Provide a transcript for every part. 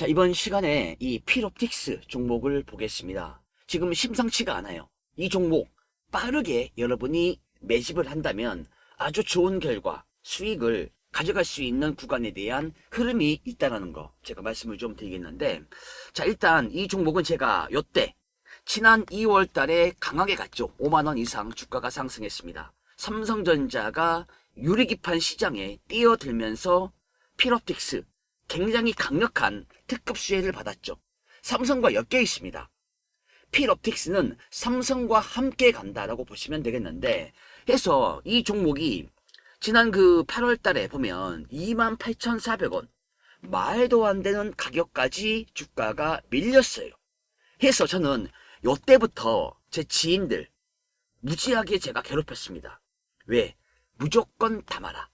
자, 이번 시간에 이 필옵틱스 종목을 보겠습니다. 지금 심상치가 않아요. 이 종목 빠르게 여러분이 매집을 한다면 아주 좋은 결과, 수익을 가져갈 수 있는 구간에 대한 흐름이 있다는 거 제가 말씀을 좀 드리겠는데 자, 일단 이 종목은 제가 요때 지난 2월 달에 강하게 갔죠. 5만 원 이상 주가가 상승했습니다. 삼성전자가 유리기판 시장에 뛰어들면서 필옵틱스 굉장히 강력한 특급 수혜를 받았죠. 삼성과 엮여 있습니다. 필옵틱스는 삼성과 함께 간다라고 보시면 되겠는데 해서 이 종목이 지난 그 8월 달에 보면 28,400원 말도 안 되는 가격까지 주가가 밀렸어요. 해서 저는 요때부터 제 지인들 무지하게 제가 괴롭혔습니다. 왜? 무조건 담아라.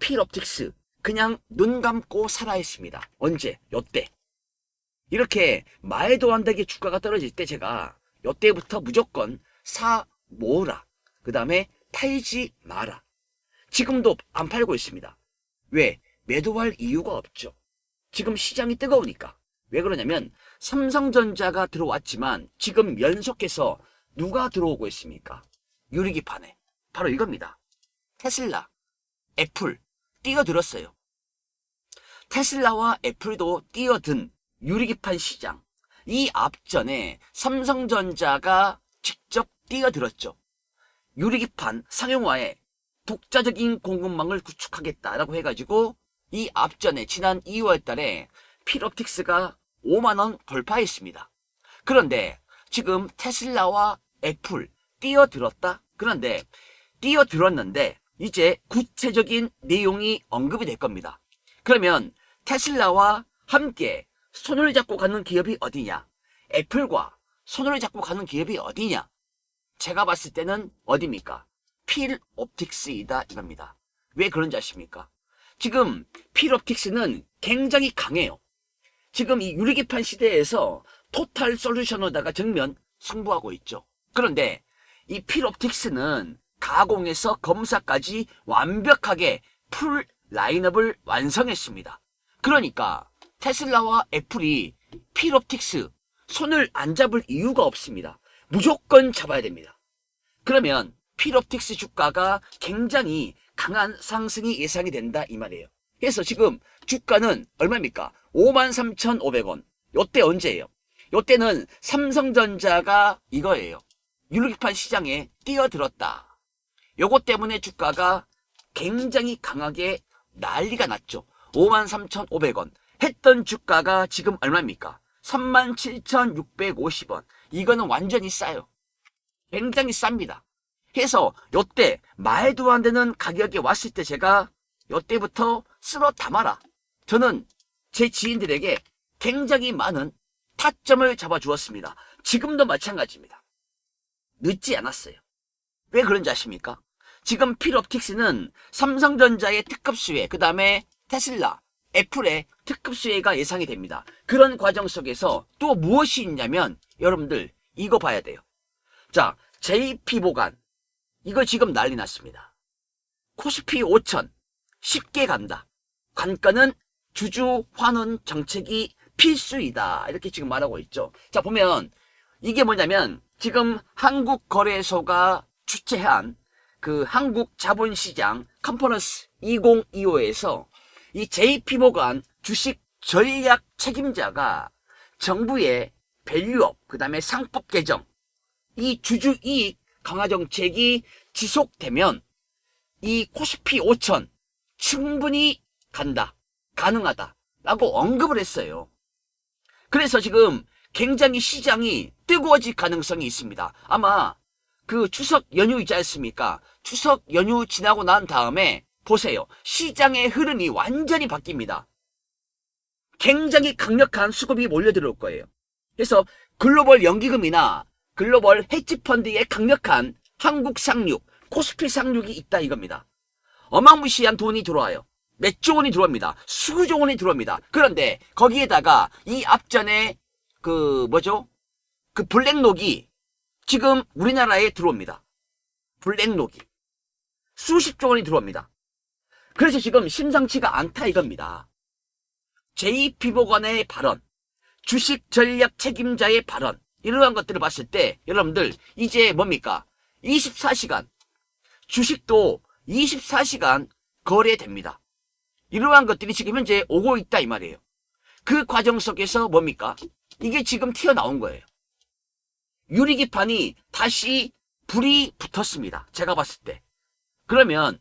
필옵틱스 그냥 눈 감고 살아있습니다. 언제? 요때. 이렇게 말도 안 되게 주가가 떨어질 때 제가 요때부터 무조건 사 모으라. 그 다음에 팔지 마라. 지금도 안 팔고 있습니다. 왜? 매도할 이유가 없죠. 지금 시장이 뜨거우니까. 왜 그러냐면 삼성전자가 들어왔지만 지금 연속해서 누가 들어오고 있습니까? 유리기판에. 바로 이겁니다. 테슬라, 애플 뛰어들었어요. 테슬라와 애플도 뛰어든 유리기판 시장. 이 앞전에 삼성전자가 직접 뛰어들었죠. 유리기판 상용화에 독자적인 공급망을 구축하겠다라고 해가지고 이 앞전에 지난 2월 달에 필옵틱스가 5만원 돌파했습니다. 그런데 지금 테슬라와 애플 뛰어들었다? 그런데 뛰어들었는데 이제 구체적인 내용이 언급이 될 겁니다. 그러면 테슬라와 함께 손을 잡고 가는 기업이 어디냐? 애플과 손을 잡고 가는 기업이 어디냐? 제가 봤을 때는 어디입니까? 필 옵틱스이다 이겁니다. 왜 그런지 아십니까? 지금 필 옵틱스는 굉장히 강해요. 지금 이 유리기판 시대에서 토탈 솔루션으로다가 정면 승부하고 있죠. 그런데 이 필옵틱스는 가공에서 검사까지 완벽하게 풀 라인업을 완성했습니다. 그러니까 테슬라와 애플이 필옵틱스 손을 안 잡을 이유가 없습니다. 무조건 잡아야 됩니다. 그러면 필옵틱스 주가가 굉장히 강한 상승이 예상이 된다 이 말이에요. 그래서 지금 주가는 얼마입니까? 53,500원. 요때 언제예요? 요때는 삼성전자가 이거예요. 유리기판 시장에 뛰어들었다. 요것 때문에 주가가 굉장히 강하게 난리가 났죠. 53,500원. 했던 주가가 지금 얼마입니까? 37,650원. 이거는 완전히 싸요. 굉장히 쌉니다. 해서 요때 말도 안 되는 가격에 왔을 때 제가 요때부터 쓸어 담아라. 저는 제 지인들에게 굉장히 많은 타점을 잡아 주었습니다. 지금도 마찬가지입니다. 늦지 않았어요. 왜 그런지 아십니까? 지금 필옵틱스는 삼성전자의 특급 수혜, 그 다음에 테슬라, 애플의 특급 수혜가 예상이 됩니다. 그런 과정 속에서 또 무엇이 있냐면 여러분들 이거 봐야 돼요. 자, JP 보관 이거 지금 난리 났습니다. 코스피 5천 쉽게 간다. 관가는 주주 환원 정책이 필수이다. 이렇게 지금 말하고 있죠. 자, 보면 이게 뭐냐면 지금 한국거래소가 주최한 그 한국 자본시장 컨퍼런스 2025에서 이 JP모간 주식 전략 책임자가 정부의 밸류업, 그 다음에 상법 개정, 이 주주 이익 강화 정책이 지속되면 이 코스피 5천 충분히 간다. 가능하다. 라고 언급을 했어요. 그래서 지금 굉장히 시장이 뜨거워질 가능성이 있습니다. 아마 그 추석 연휴 있지 않습니까? 추석 연휴 지나고 난 다음에 보세요. 시장의 흐름이 완전히 바뀝니다. 굉장히 강력한 수급이 몰려들어올 거예요. 그래서 글로벌 연기금이나 글로벌 헤지펀드의 강력한 한국 상륙, 코스피 상륙이 있다 이겁니다. 어마무시한 돈이 들어와요. 몇 조 원이 들어옵니다. 수조 원이 들어옵니다. 그런데 거기에다가 이 앞전에 그 뭐죠? 그 블랙록이 지금 우리나라에 들어옵니다. 블랙록이 수십 조 원이 들어옵니다. 그래서 지금 심상치가 않다 이겁니다. 제2피보관의 발언, 주식 전략 책임자의 발언, 이러한 것들을 봤을 때 여러분들 이제 뭡니까? 24시간 주식도 24시간 거래됩니다. 이러한 것들이 지금 현재 오고 있다 이 말이에요. 그 과정 속에서 뭡니까? 이게 지금 튀어나온 거예요. 유리기판이 다시 불이 붙었습니다. 제가 봤을 때. 그러면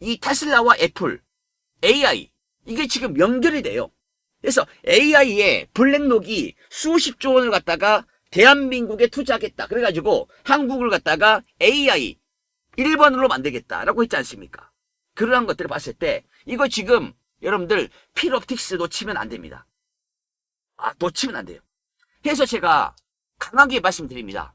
이 테슬라와 애플, AI 이게 지금 연결이 돼요. 그래서 AI의 블랙록이 수십조 원을 갖다가 대한민국에 투자하겠다. 그래가지고 한국을 갖다가 AI 1번으로 만들겠다라고 했지 않습니까? 그러한 것들을 봤을 때 이거 지금 여러분들 필옵틱스 놓치면 안 됩니다. 아, 놓치면 안 돼요. 그래서 제가 강하게 말씀드립니다.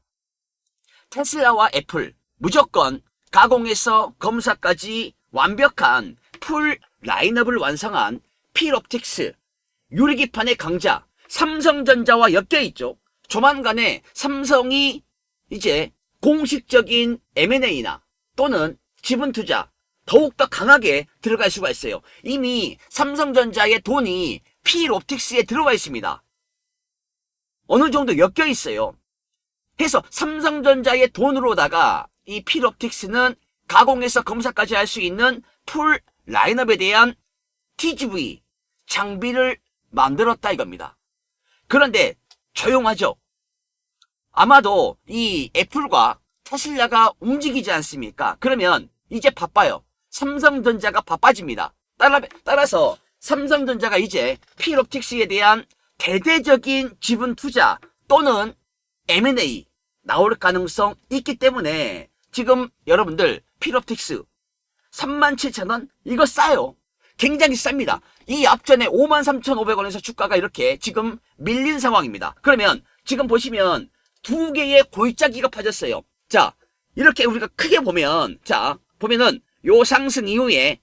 테슬라와 애플 무조건 가공에서 검사까지 완벽한 풀 라인업을 완성한 필옵틱스 유리기판의 강자 삼성전자와 엮여 있죠. 조만간에 삼성이 이제 공식적인 M&A나 또는 지분 투자 더욱더 강하게 들어갈 수가 있어요. 이미 삼성전자의 돈이 필옵틱스에 들어가 있습니다. 어느 정도 엮여 있어요. 해서 삼성전자의 돈으로다가 이 필옵틱스는 가공해서 검사까지 할 수 있는 풀 라인업에 대한 TGV 장비를 만들었다 이겁니다. 그런데 조용하죠. 아마도 이 애플과 테슬라가 움직이지 않습니까? 그러면 이제 바빠요. 삼성전자가 바빠집니다. 따라, 따라서 삼성전자가 이제 필옵틱스에 대한 대대적인 지분 투자 또는 M&A 나올 가능성 있기 때문에 지금 여러분들 필옵틱스 37,000원 이거 싸요. 굉장히 쌉니다. 이 앞전에 53,500원에서 주가가 이렇게 지금 밀린 상황입니다. 그러면 지금 보시면 두 개의 골짜기가 파졌어요. 자, 이렇게 우리가 크게 보면 자, 보면은 요 상승 이후에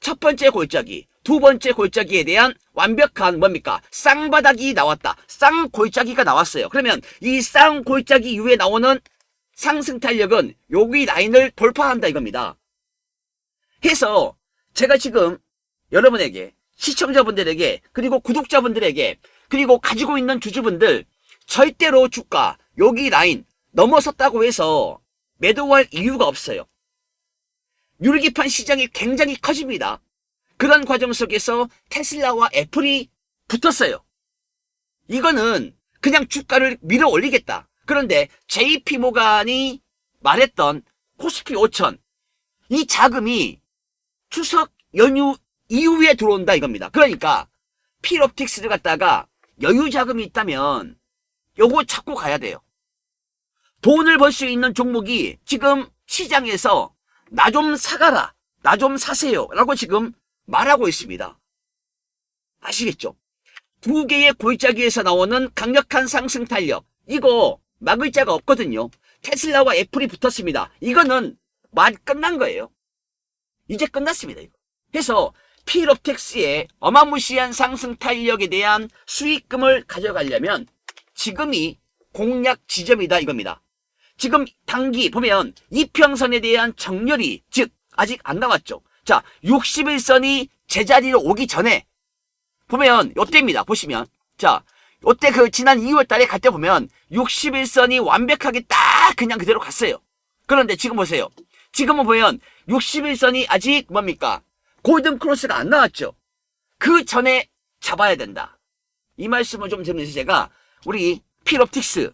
첫 번째 골짜기, 두 번째 골짜기에 대한 완벽한 뭡니까? 쌍바닥이 나왔다. 쌍골짜기가 나왔어요. 그러면 이 쌍골짜기 이후에 나오는 상승 탄력은 여기 라인을 돌파한다 이겁니다. 해서 제가 지금 여러분에게 시청자분들에게 그리고 구독자분들에게 그리고 가지고 있는 주주분들 절대로 주가 여기 라인 넘어섰다고 해서 매도할 이유가 없어요. 유리기판 시장이 굉장히 커집니다. 그런 과정 속에서 테슬라와 애플이 붙었어요. 이거는 그냥 주가를 밀어 올리겠다. 그런데 JP 모간이 말했던 코스피 5천 이 자금이 추석 연휴 이후에 들어온다 이겁니다. 그러니까 필옵틱스를 갖다가 여유 자금이 있다면 요거 찾고 가야 돼요. 돈을 벌 수 있는 종목이 지금 시장에서 나 좀 사가라, 나 좀 사세요 라고 지금 말하고 있습니다. 아시겠죠? 두 개의 골짜기에서 나오는 강력한 상승 탄력 이거 막을 자가 없거든요. 테슬라와 애플이 붙었습니다. 이거는 말 끝난 거예요. 이제 끝났습니다. 이거. 해서 필옵텍스의 어마무시한 상승 탄력에 대한 수익금을 가져가려면 지금이 공략 지점이다 이겁니다. 지금 단기 보면 이평선에 대한 정렬이 즉 아직 안 나왔죠. 자 61선이 제자리로 오기 전에 보면 요때입니다. 보시면 자 요때 그 지난 2월 달에 갈 때 보면 61선이 완벽하게 딱 그냥 그대로 갔어요. 그런데 지금 보세요. 지금은 보면 61선이 아직 뭡니까? 골든 크로스가 안 나왔죠. 그 전에 잡아야 된다. 이 말씀을 좀 드리면서 제가 우리 필옵틱스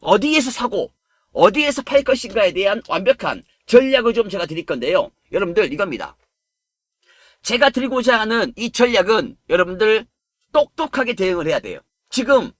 어디에서 사고 어디에서 팔 것인가에 대한 완벽한 전략을 좀 제가 드릴 건데요. 여러분들 이겁니다. 제가 드리고자 하는 이 전략은 여러분들 똑똑하게 대응을 해야 돼요. 지금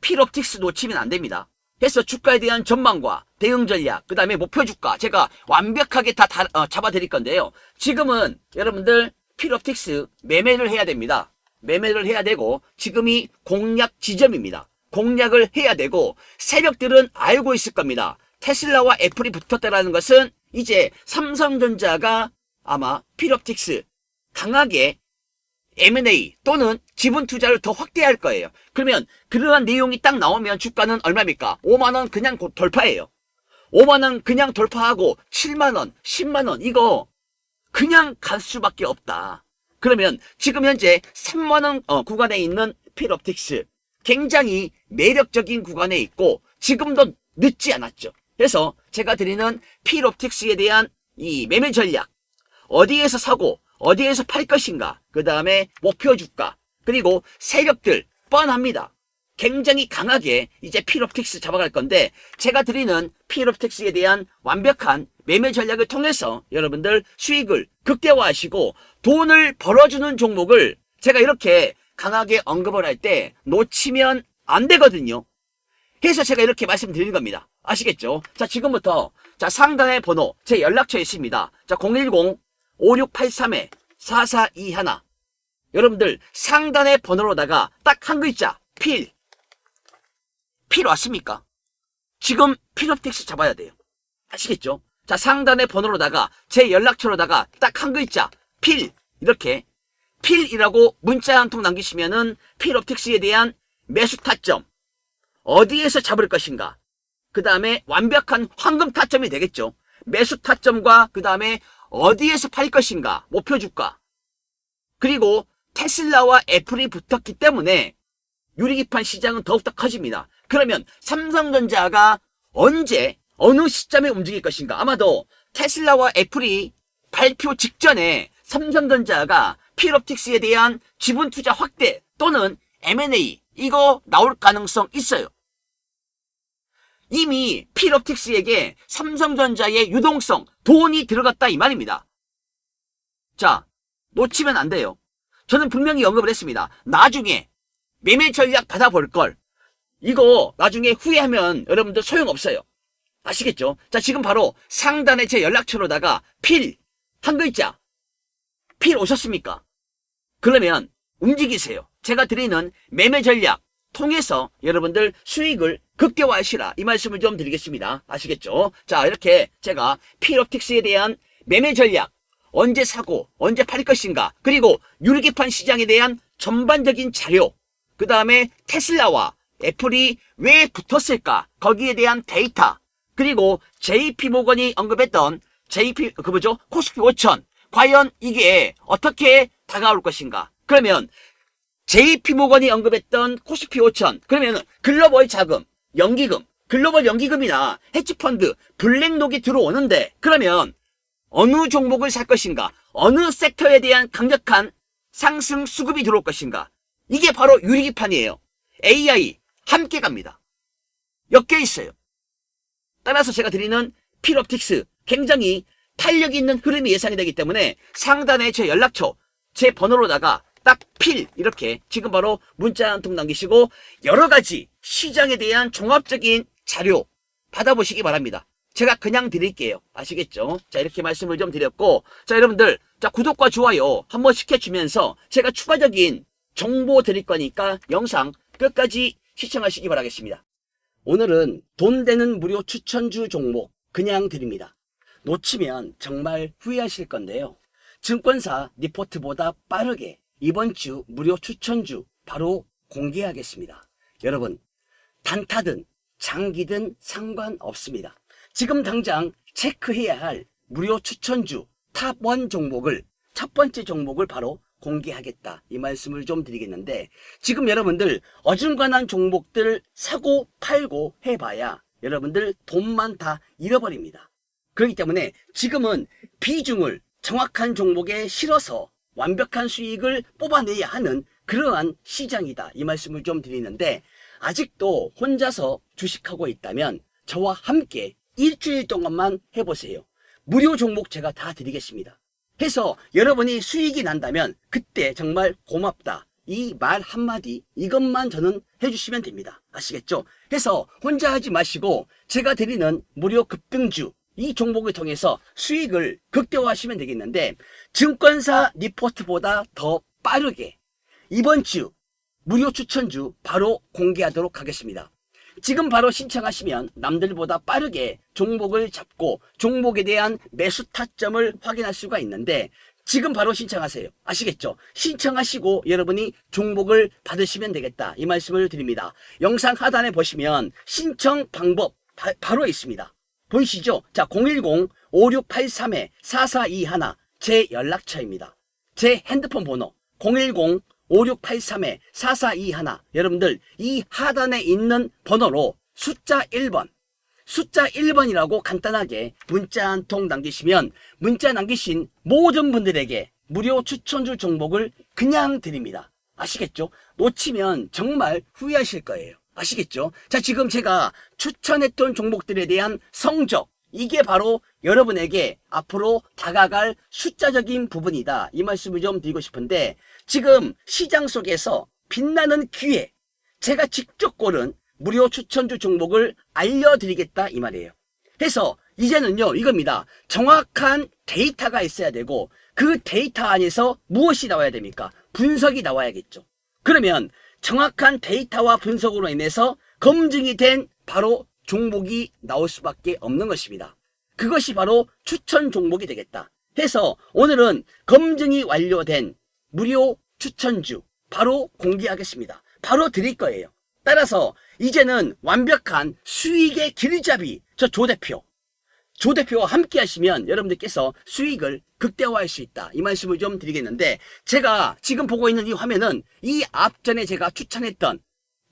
필옵틱스 놓치면 안 됩니다. 해서 주가에 대한 전망과 대응 전략, 그 다음에 목표 주가 제가 완벽하게 다, 다 어, 잡아드릴 건데요. 지금은 여러분들 필옵틱스 매매를 해야 됩니다. 매매를 해야 되고 지금이 공략 지점입니다. 공략을 해야 되고 세력들은 알고 있을 겁니다. 테슬라와 애플이 붙었다라는 것은 이제 삼성전자가 아마 필옵틱스 강하게 M&A 또는 지분 투자를 더 확대할 거예요. 그러면 그러한 내용이 딱 나오면 주가는 얼마입니까? 5만 원 그냥 곧 돌파해요. 5만 원 그냥 돌파하고 7만 원, 10만 원 이거 그냥 갈 수밖에 없다. 그러면 지금 현재 3만원 어, 구간에 있는 필옵틱스 굉장히 매력적인 구간에 있고 지금도 늦지 않았죠. 그래서 제가 드리는 필옵틱스에 대한 이 매매 전략 어디에서 사고 어디에서 팔 것인가 그 다음에 목표 주가 그리고 세력들 뻔합니다. 굉장히 강하게 이제 필옵틱스 잡아갈 건데 제가 드리는 필옵틱스에 대한 완벽한 매매 전략을 통해서 여러분들 수익을 극대화하시고 돈을 벌어주는 종목을 제가 이렇게 강하게 언급을 할 때 놓치면 안 되거든요. 그래서 제가 이렇게 말씀드리는 겁니다. 아시겠죠? 자, 지금부터 자, 상단의 번호 제 연락처에 있습니다. 자, 010-5683-4421 여러분들 상단의 번호로다가 딱 한 글자 필. 필 왔습니까? 지금 필옵틱스 잡아야 돼요. 아시겠죠? 자, 상단의 번호로다가 제 연락처로다가 딱 한 글자 필 이렇게 필이라고 문자 한 통 남기시면은 필옵틱스에 대한 매수 타점 어디에서 잡을 것인가 그 다음에 완벽한 황금 타점이 되겠죠. 매수 타점과 그 다음에 어디에서 팔 것인가 목표 주가 그리고 테슬라와 애플이 붙었기 때문에 유리기판 시장은 더욱더 커집니다. 그러면 삼성전자가 언제 어느 시점에 움직일 것인가? 아마도 테슬라와 애플이 발표 직전에 삼성전자가 필옵틱스에 대한 지분 투자 확대 또는 M&A 이거 나올 가능성 있어요. 이미 필옵틱스에게 삼성전자의 유동성 돈이 들어갔다 이 말입니다. 자, 놓치면 안 돼요. 저는 분명히 언급을 했습니다. 나중에 매매 전략 받아볼 걸. 이거 나중에 후회하면 여러분들 소용없어요. 아시겠죠? 자, 지금 바로 상단에 제 연락처로다가 필, 한 글자. 필 오셨습니까? 그러면 움직이세요. 제가 드리는 매매 전략 통해서 여러분들 수익을 극대화하시라. 이 말씀을 좀 드리겠습니다. 아시겠죠? 자, 이렇게 제가 필옵틱스에 대한 매매 전략, 언제 사고, 언제 팔 것인가, 그리고 유리기판 시장에 대한 전반적인 자료, 그 다음에 테슬라와 애플이 왜 붙었을까, 거기에 대한 데이터, 그리고 JP 모건이 언급했던 JP, 그 뭐죠? 코스피 5천. 과연 이게 어떻게 다가올 것인가? 그러면 JP 모건이 언급했던 코스피 5천. 그러면 글로벌 자금, 연기금, 글로벌 연기금이나 헤지펀드, 블랙록이 들어오는데 그러면 어느 종목을 살 것인가? 어느 섹터에 대한 강력한 상승 수급이 들어올 것인가? 이게 바로 유리기판이에요. AI 함께 갑니다. 엮여 있어요. 따라서 제가 드리는 필옵틱스 굉장히 탄력 있는 흐름이 예상이 되기 때문에 상단에 제 연락처, 제 번호로다가 딱 필 이렇게 지금 바로 문자 한 통 남기시고 여러 가지 시장에 대한 종합적인 자료 받아보시기 바랍니다. 제가 그냥 드릴게요. 아시겠죠? 자, 이렇게 말씀을 좀 드렸고, 자, 여러분들, 자, 구독과 좋아요 한번 시켜주면서 제가 추가적인 정보 드릴 거니까 영상 끝까지 시청하시기 바라겠습니다. 오늘은 돈 되는 무료 추천주 종목 그냥 드립니다. 놓치면 정말 후회하실 건데요. 증권사 리포트보다 빠르게 이번 주 무료 추천주 바로 공개하겠습니다. 여러분, 단타든 장기든 상관없습니다. 지금 당장 체크해야 할 무료 추천주 탑1 종목을 첫 번째 종목을 바로 공개하겠다 이 말씀을 좀 드리겠는데 지금 여러분들 어중간한 종목들 사고 팔고 해봐야 여러분들 돈만 다 잃어버립니다. 그렇기 때문에 지금은 비중을 정확한 종목에 실어서 완벽한 수익을 뽑아내야 하는 그러한 시장이다 이 말씀을 좀 드리는데 아직도 혼자서 주식하고 있다면 저와 함께 일주일 동안만 해보세요. 무료 종목 제가 다 드리겠습니다. 해서 여러분이 수익이 난다면 그때 정말 고맙다. 이 말 한마디 이것만 저는 해주시면 됩니다. 아시겠죠? 해서 혼자 하지 마시고 제가 드리는 무료 급등주 이 종목을 통해서 수익을 극대화하시면 되겠는데 증권사 리포트보다 더 빠르게 이번 주 무료 추천주 바로 공개하도록 하겠습니다. 지금 바로 신청하시면 남들보다 빠르게 종목을 잡고 종목에 대한 매수 타점을 확인할 수가 있는데 지금 바로 신청하세요. 아시겠죠? 신청하시고 여러분이 종목을 받으시면 되겠다. 이 말씀을 드립니다. 영상 하단에 보시면 신청 방법 바, 바로 있습니다. 보이시죠? 자, 010-5683-4421 제 연락처입니다. 제 핸드폰 번호 010-5683-4421 여러분들 이 하단에 있는 번호로 숫자 1번 숫자 1번이라고 간단하게 문자 한 통 남기시면 문자 남기신 모든 분들에게 무료 추천주 종목을 그냥 드립니다. 아시겠죠? 놓치면 정말 후회하실 거예요. 아시겠죠? 자, 지금 제가 추천했던 종목들에 대한 성적, 이게 바로 여러분에게 앞으로 다가갈 숫자적인 부분이다. 이 말씀을 좀 드리고 싶은데, 지금 시장 속에서 빛나는 기회, 제가 직접 고른 무료 추천주 종목을 알려드리겠다. 이 말이에요. 해서 이제는요, 이겁니다. 정확한 데이터가 있어야 되고, 그 데이터 안에서 무엇이 나와야 됩니까? 분석이 나와야겠죠. 그러면 정확한 데이터와 분석으로 인해서 검증이 된 바로 종목이 나올 수밖에 없는 것입니다. 그것이 바로 추천 종목이 되겠다. 해서 오늘은 검증이 완료된 무료 추천주 바로 공개하겠습니다. 바로 드릴 거예요. 따라서 이제는 완벽한 수익의 길잡이 저 조 대표 조 대표와 함께 하시면 여러분들께서 수익을 극대화할 수 있다. 이 말씀을 좀 드리겠는데 제가 지금 보고 있는 이 화면은 이 앞전에 제가 추천했던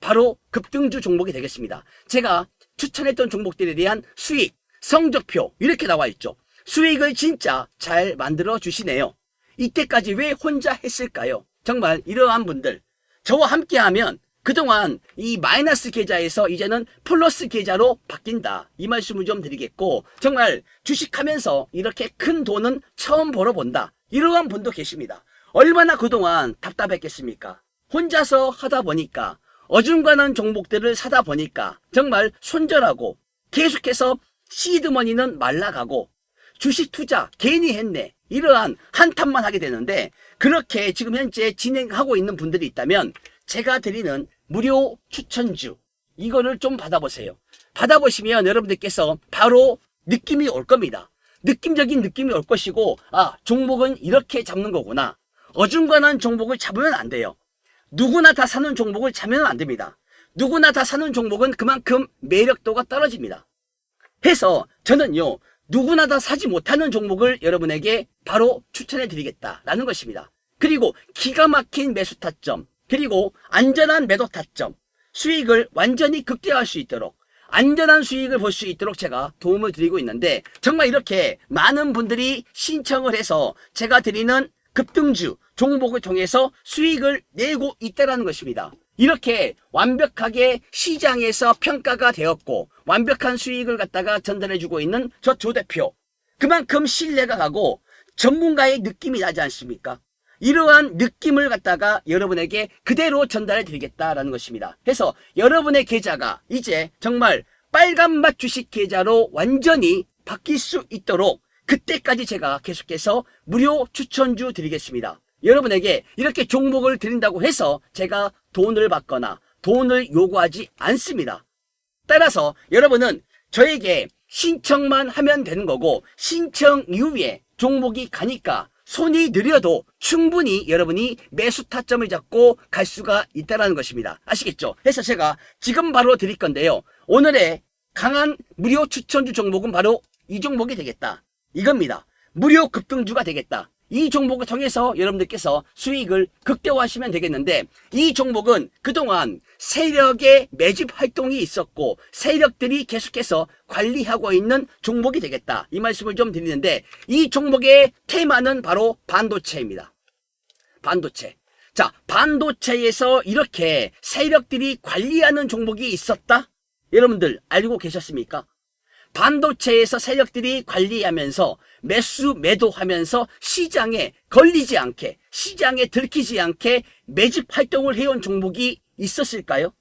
바로 급등주 종목이 되겠습니다. 제가 추천했던 종목들에 대한 수익, 성적표 이렇게 나와 있죠. 수익을 진짜 잘 만들어 주시네요. 이때까지 왜 혼자 했을까요? 정말 이러한 분들 저와 함께 하면 그동안 이 마이너스 계좌에서 이제는 플러스 계좌로 바뀐다. 이 말씀을 좀 드리겠고, 정말 주식하면서 이렇게 큰 돈은 처음 벌어본다. 이러한 분도 계십니다. 얼마나 그동안 답답했겠습니까? 혼자서 하다 보니까, 어중간한 종목들을 사다 보니까, 정말 손절하고, 계속해서 시드머니는 말라가고, 주식 투자 괜히 했네. 이러한 한탄만 하게 되는데, 그렇게 지금 현재 진행하고 있는 분들이 있다면, 제가 드리는 무료 추천주 이거를 좀 받아보세요. 받아보시면 여러분들께서 바로 느낌이 올 겁니다. 느낌적인 느낌이 올 것이고 아 종목은 이렇게 잡는 거구나. 어중간한 종목을 잡으면 안 돼요. 누구나 다 사는 종목을 잡으면 안 됩니다. 누구나 다 사는 종목은 그만큼 매력도가 떨어집니다. 해서 저는요 누구나 다 사지 못하는 종목을 여러분에게 바로 추천해 드리겠다라는 것입니다. 그리고 기가 막힌 매수 타점 그리고 안전한 매도 타점, 수익을 완전히 극대화할 수 있도록 안전한 수익을 볼 수 있도록 제가 도움을 드리고 있는데 정말 이렇게 많은 분들이 신청을 해서 제가 드리는 급등주 종목을 통해서 수익을 내고 있다는 것입니다. 이렇게 완벽하게 시장에서 평가가 되었고 완벽한 수익을 갖다가 전달해주고 있는 저 조 대표 그만큼 신뢰가 가고 전문가의 느낌이 나지 않습니까? 이러한 느낌을 갖다가 여러분에게 그대로 전달해 드리겠다라는 것입니다. 그래서 여러분의 계좌가 이제 정말 빨간맛 주식 계좌로 완전히 바뀔 수 있도록 그때까지 제가 계속해서 무료 추천주 드리겠습니다. 여러분에게 이렇게 종목을 드린다고 해서 제가 돈을 받거나 돈을 요구하지 않습니다. 따라서 여러분은 저에게 신청만 하면 되는 거고 신청 이후에 종목이 가니까 손이 느려도 충분히 여러분이 매수 타점을 잡고 갈 수가 있다는 것입니다. 아시겠죠? 그래서 제가 지금 바로 드릴 건데요. 오늘의 강한 무료 추천주 종목은 바로 이 종목이 되겠다. 이겁니다. 무료 급등주가 되겠다. 이 종목을 통해서 여러분들께서 수익을 극대화하시면 되겠는데 이 종목은 그동안 세력의 매집 활동이 있었고 세력들이 계속해서 관리하고 있는 종목이 되겠다. 이 말씀을 좀 드리는데 이 종목의 테마는 바로 반도체입니다. 반도체. 자, 반도체에서 이렇게 세력들이 관리하는 종목이 있었다? 여러분들 알고 계셨습니까? 반도체에서 세력들이 관리하면서 매수 매도하면서 시장에 걸리지 않게 시장에 들키지 않게 매집 활동을 해온 종목이 있었을까요?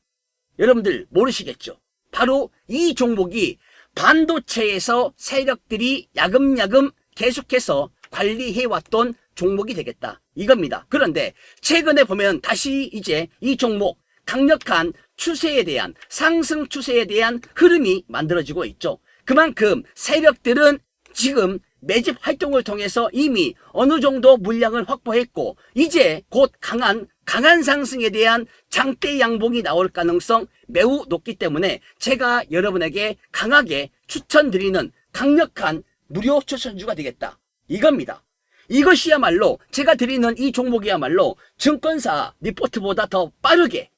여러분들 모르시겠죠? 바로 이 종목이 반도체에서 세력들이 야금야금 계속해서 관리해왔던 종목이 되겠다. 이겁니다. 그런데 최근에 보면 다시 이제 이 종목 강력한 추세에 대한 상승 추세에 대한 흐름이 만들어지고 있죠. 그만큼 세력들은 지금 매집 활동을 통해서 이미 어느 정도 물량을 확보했고 이제 곧 강한 강한 상승에 대한 장대 양봉이 나올 가능성 매우 높기 때문에 제가 여러분에게 강하게 추천드리는 강력한 무료 추천주가 되겠다. 이겁니다. 이것이야말로 제가 드리는 이 종목이야말로 증권사 리포트보다 더 빠르게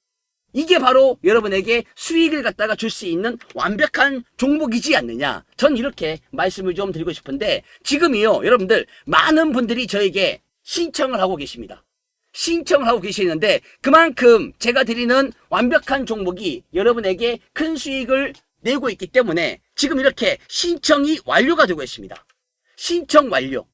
이게 바로 여러분에게 수익을 갖다가 줄 수 있는 완벽한 종목이지 않느냐. 전 이렇게 말씀을 좀 드리고 싶은데 지금이요. 여러분들 많은 분들이 저에게 신청을 하고 계십니다. 신청을 하고 계시는데 그만큼 제가 드리는 완벽한 종목이 여러분에게 큰 수익을 내고 있기 때문에 지금 이렇게 신청이 완료가 되고 있습니다. 신청 완료.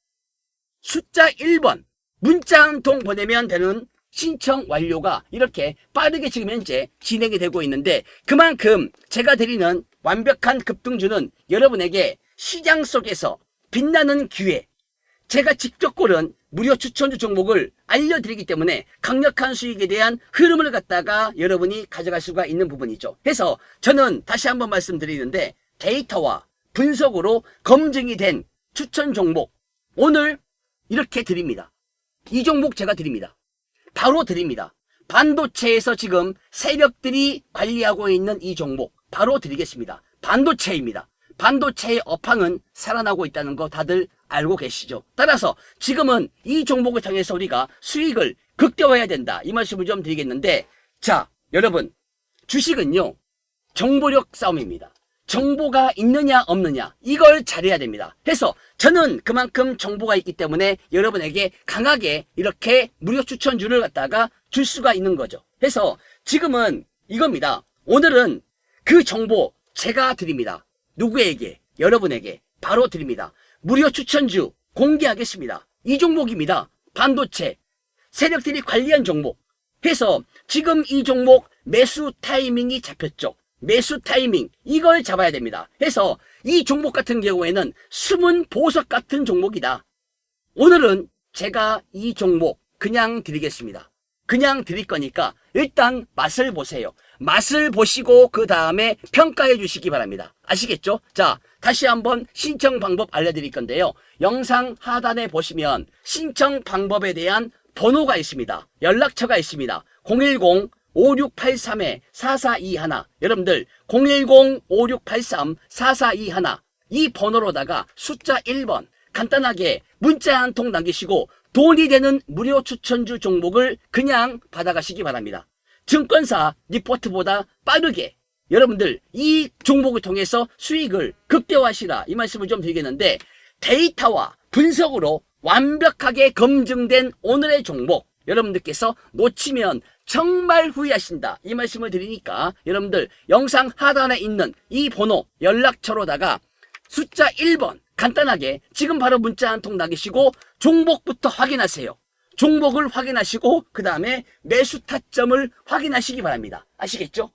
숫자 1번 문자 한 통 보내면 되는 신청 완료가 이렇게 빠르게 지금 현재 진행이 되고 있는데 그만큼 제가 드리는 완벽한 급등주는 여러분에게 시장 속에서 빛나는 기회 제가 직접 고른 무료 추천주 종목을 알려드리기 때문에 강력한 수익에 대한 흐름을 갖다가 여러분이 가져갈 수가 있는 부분이죠. 그래서 저는 다시 한번 말씀드리는데 데이터와 분석으로 검증이 된 추천 종목 오늘 이렇게 드립니다. 이 종목 제가 드립니다. 바로 드립니다. 반도체에서 지금 세력들이 관리하고 있는 이 종목 바로 드리겠습니다. 반도체입니다. 반도체의 업황은 살아나고 있다는 거 다들 알고 계시죠? 따라서 지금은 이 종목을 통해서 우리가 수익을 극대화해야 된다. 이 말씀을 좀 드리겠는데 자, 여러분 주식은요. 정보력 싸움입니다. 정보가 있느냐 없느냐 이걸 잘해야 됩니다. 해서 저는 그만큼 정보가 있기 때문에 여러분에게 강하게 이렇게 무료 추천주를 갖다가 줄 수가 있는 거죠. 해서 지금은 이겁니다. 오늘은 그 정보 제가 드립니다. 누구에게? 여러분에게 바로 드립니다. 무료 추천주 공개하겠습니다. 이 종목입니다. 반도체 세력들이 관리한 종목. 해서 지금 이 종목 매수 타이밍이 잡혔죠. 매수 타이밍 이걸 잡아야 됩니다. 해서 이 종목 같은 경우에는 숨은 보석 같은 종목이다. 오늘은 제가 이 종목 그냥 드리겠습니다. 그냥 드릴 거니까 일단 맛을 보세요. 맛을 보시고 그 다음에 평가해 주시기 바랍니다. 아시겠죠? 자, 다시 한번 신청 방법 알려드릴 건데요. 영상 하단에 보시면 신청 방법에 대한 번호가 있습니다. 연락처가 있습니다. 010 5683-4421 여러분들 010-5683-4421 이 번호로다가 숫자 1번 간단하게 문자 한 통 남기시고 돈이 되는 무료 추천주 종목을 그냥 받아가시기 바랍니다. 증권사 리포트보다 빠르게 여러분들 이 종목을 통해서 수익을 극대화하시라 이 말씀을 좀 드리겠는데 데이터와 분석으로 완벽하게 검증된 오늘의 종목 여러분들께서 놓치면 정말 후회하신다. 이 말씀을 드리니까 여러분들 영상 하단에 있는 이 번호 연락처로다가 숫자 1번 간단하게 지금 바로 문자 한 통 남기시고 종목부터 확인하세요. 종목을 확인하시고 그 다음에 매수 타점을 확인하시기 바랍니다. 아시겠죠?